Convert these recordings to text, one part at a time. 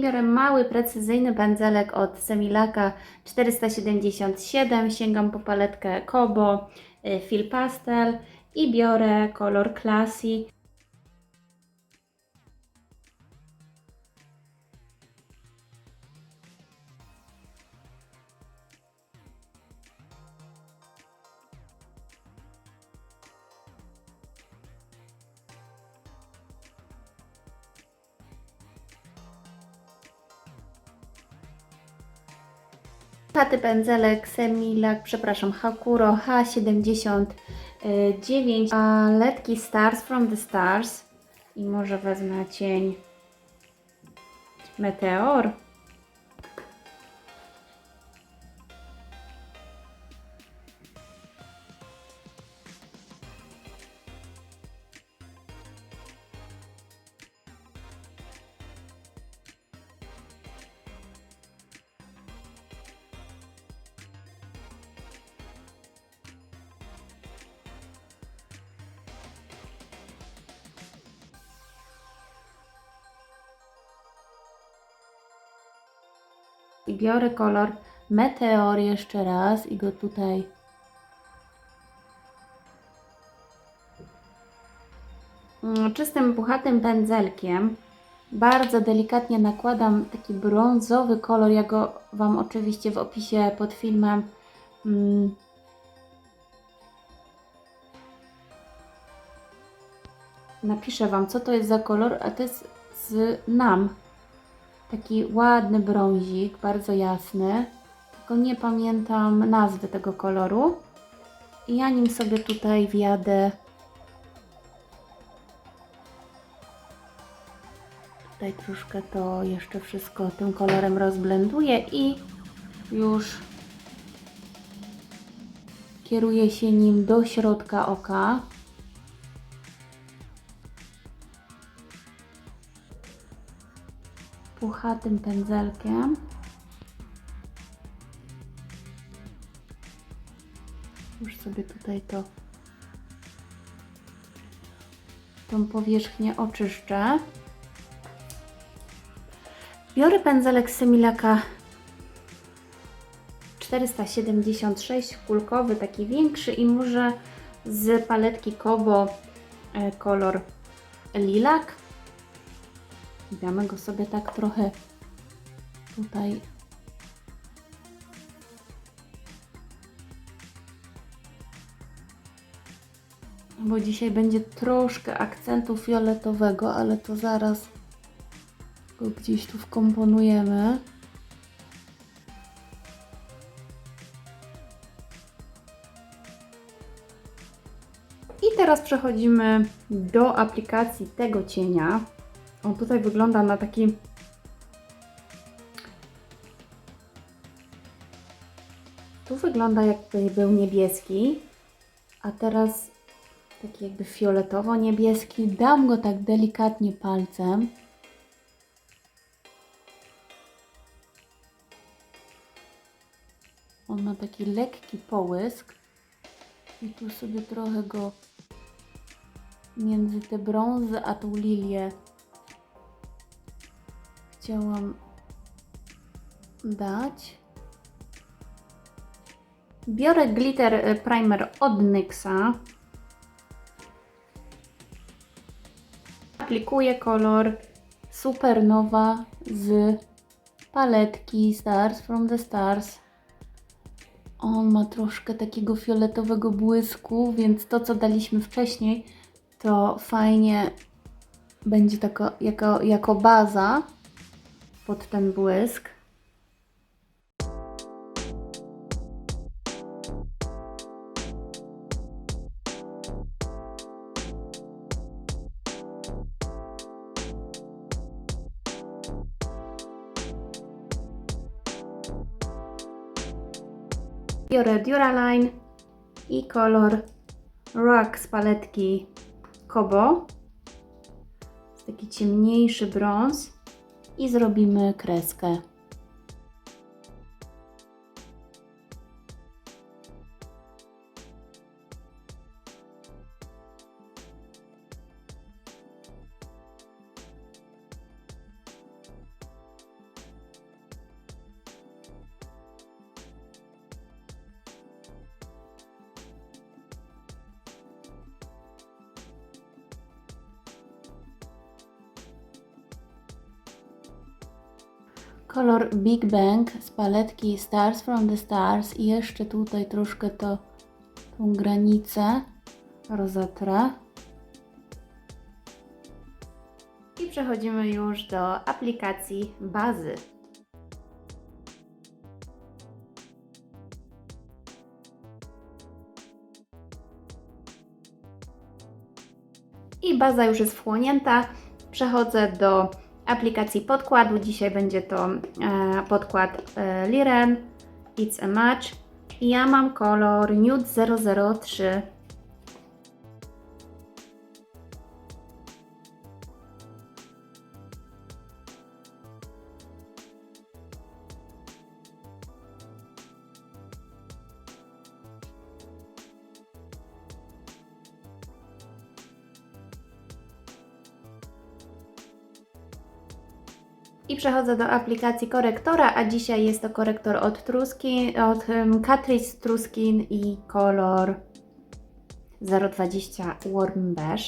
Biorę mały, precyzyjny pędzelek od Semilaka 477. Sięgam po paletkę Kobo, y, Fil Pastel i biorę kolor Classy. Taty pędzelek Semilak, przepraszam, Hakuro H79, paletki Stars from the Stars i może wezmę cień Meteor. I biorę kolor Meteor jeszcze raz i go tutaj mm, czystym, puchatym pędzelkiem bardzo delikatnie nakładam taki brązowy kolor. Ja go Wam oczywiście w opisie pod filmem mm, napiszę Wam, co to jest za kolor, a to jest z NAM. Taki ładny brązik, bardzo jasny. Tylko nie pamiętam nazwy tego koloru. I ja nim sobie tutaj wjadę. Tutaj troszkę to jeszcze wszystko tym kolorem rozblenduję i już kieruję się nim do środka oka. Puchatym pędzelkiem. Już sobie tutaj to tą powierzchnię oczyszczę. Biorę pędzelek Semilaka 476 kulkowy, taki większy i może z paletki Kobo e, kolor lilak. Damy go sobie tak trochę tutaj. Bo dzisiaj będzie troszkę akcentu fioletowego, ale to zaraz go gdzieś tu wkomponujemy. I teraz przechodzimy do aplikacji tego cienia. On tutaj wygląda na taki Tu wygląda jakby był niebieski, a teraz taki jakby fioletowo-niebieski. Dam go tak delikatnie palcem. On ma taki lekki połysk. I tu sobie trochę go między te brązy a tą lilię chciałam dać. Biorę glitter y, primer od NYXa. Aplikuję kolor Supernowa z paletki Stars from the Stars. On ma troszkę takiego fioletowego błysku, więc to co daliśmy wcześniej to fajnie będzie tako, jako, jako baza pod ten błysk. Biorę Duraline i kolor Rock z paletki Kobo. Taki ciemniejszy brąz i zrobimy kreskę. Kolor Big Bang z paletki Stars from the Stars i jeszcze tutaj troszkę to, tą granicę rozetrę. I przechodzimy już do aplikacji bazy. I baza już jest wchłonięta. Przechodzę do aplikacji podkładu. Dzisiaj będzie to e, podkład e, Liren It's a Match. I ja mam kolor Nude 003. I przechodzę do aplikacji korektora, a dzisiaj jest to korektor od Truski, od um, Catrice Truskin i kolor 020 Warm Beige.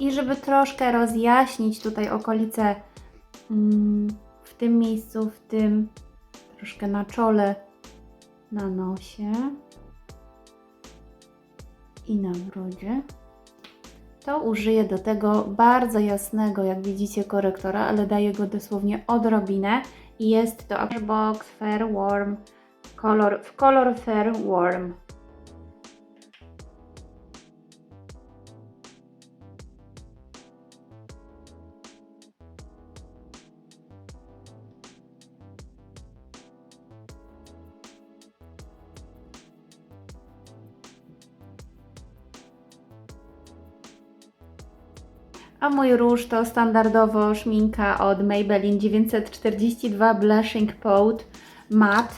I żeby troszkę rozjaśnić tutaj okolice w tym miejscu, w tym troszkę na czole, na nosie i na brodzie, to użyję do tego bardzo jasnego, jak widzicie, korektora, ale daję go dosłownie odrobinę i jest to Box Fair Warm kolor, w kolor Fair Warm. A mój róż to standardowo szminka od Maybelline 942 Blushing Pot Matte.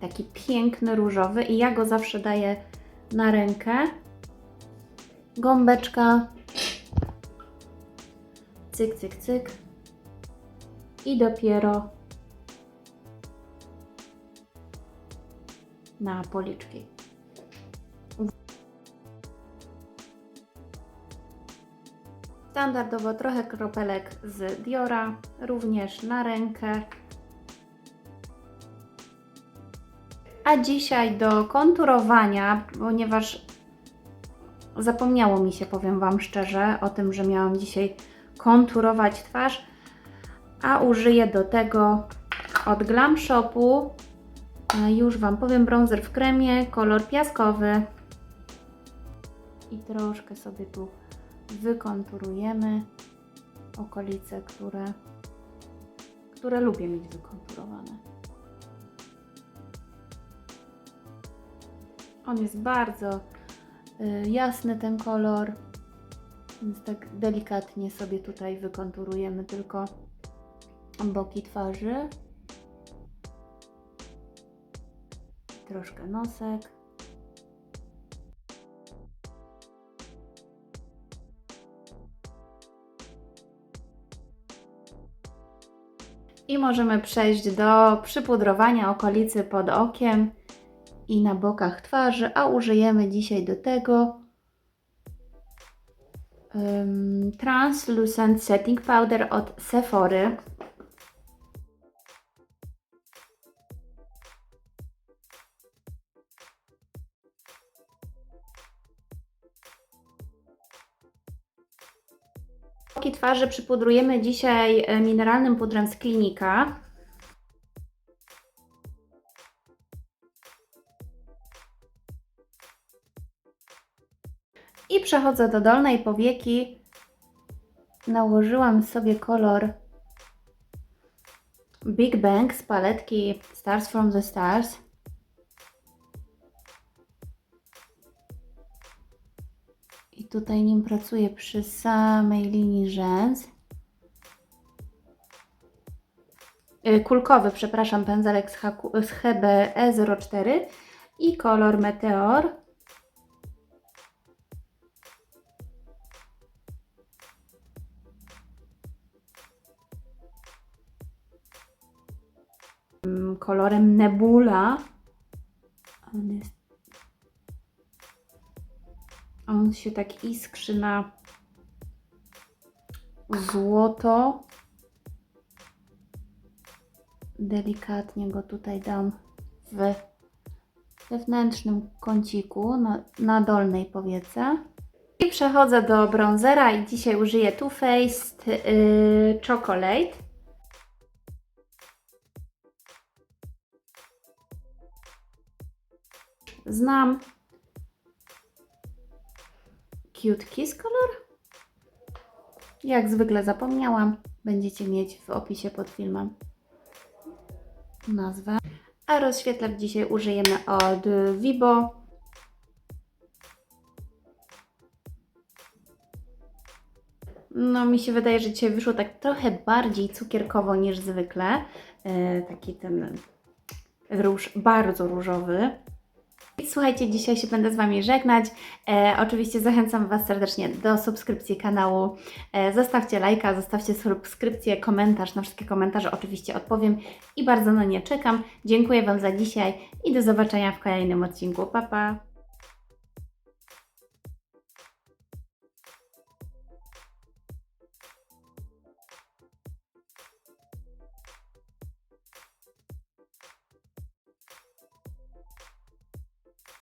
Taki piękny różowy i ja go zawsze daję na rękę. Gąbeczka. Cyk, cyk, cyk. I dopiero na policzki. Standardowo trochę kropelek z Diora, również na rękę. A dzisiaj do konturowania, ponieważ zapomniało mi się, powiem Wam szczerze, o tym, że miałam dzisiaj konturować twarz, a użyję do tego od Glam Shopu, e, już Wam powiem, bronzer w kremie, kolor piaskowy. I troszkę sobie tu wykonturujemy okolice, które, które lubię mieć wykonturowane. On jest bardzo y, jasny ten kolor, więc tak delikatnie sobie tutaj wykonturujemy tylko boki twarzy. Troszkę nosek. I możemy przejść do przypudrowania okolicy pod okiem i na bokach twarzy, a użyjemy dzisiaj do tego um, Translucent Setting Powder od Sephory. Boki twarzy przypudrujemy dzisiaj e, mineralnym pudrem z klinika. I przechodzę do dolnej powieki. Nałożyłam sobie kolor Big Bang z paletki Stars from the Stars. Tutaj nim pracuję przy samej linii rzęs. Yy, Kulkowy, przepraszam, pędzelek z, HQ, z HBE04 i kolor Meteor. mm, kolorem Nebula. On jest. On się tak iskrzy na złoto. Delikatnie go tutaj dam w wewnętrznym kąciku, na, na dolnej powiece. I przechodzę do bronzera i dzisiaj użyję Too Faced yy, Chocolate. Znam Cute Kiss Color. Jak zwykle zapomniałam, będziecie mieć w opisie pod filmem nazwę. A rozświetlacz dzisiaj użyjemy od Vibo. No, mi się wydaje, że dzisiaj wyszło tak trochę bardziej cukierkowo niż zwykle. E, taki ten róż bardzo różowy. Słuchajcie, dzisiaj się będę z Wami żegnać. E, oczywiście zachęcam Was serdecznie do subskrypcji kanału. E, zostawcie lajka, zostawcie subskrypcję, komentarz. Na wszystkie komentarze oczywiście odpowiem i bardzo na nie czekam. Dziękuję Wam za dzisiaj i do zobaczenia w kolejnym odcinku. Pa, pa!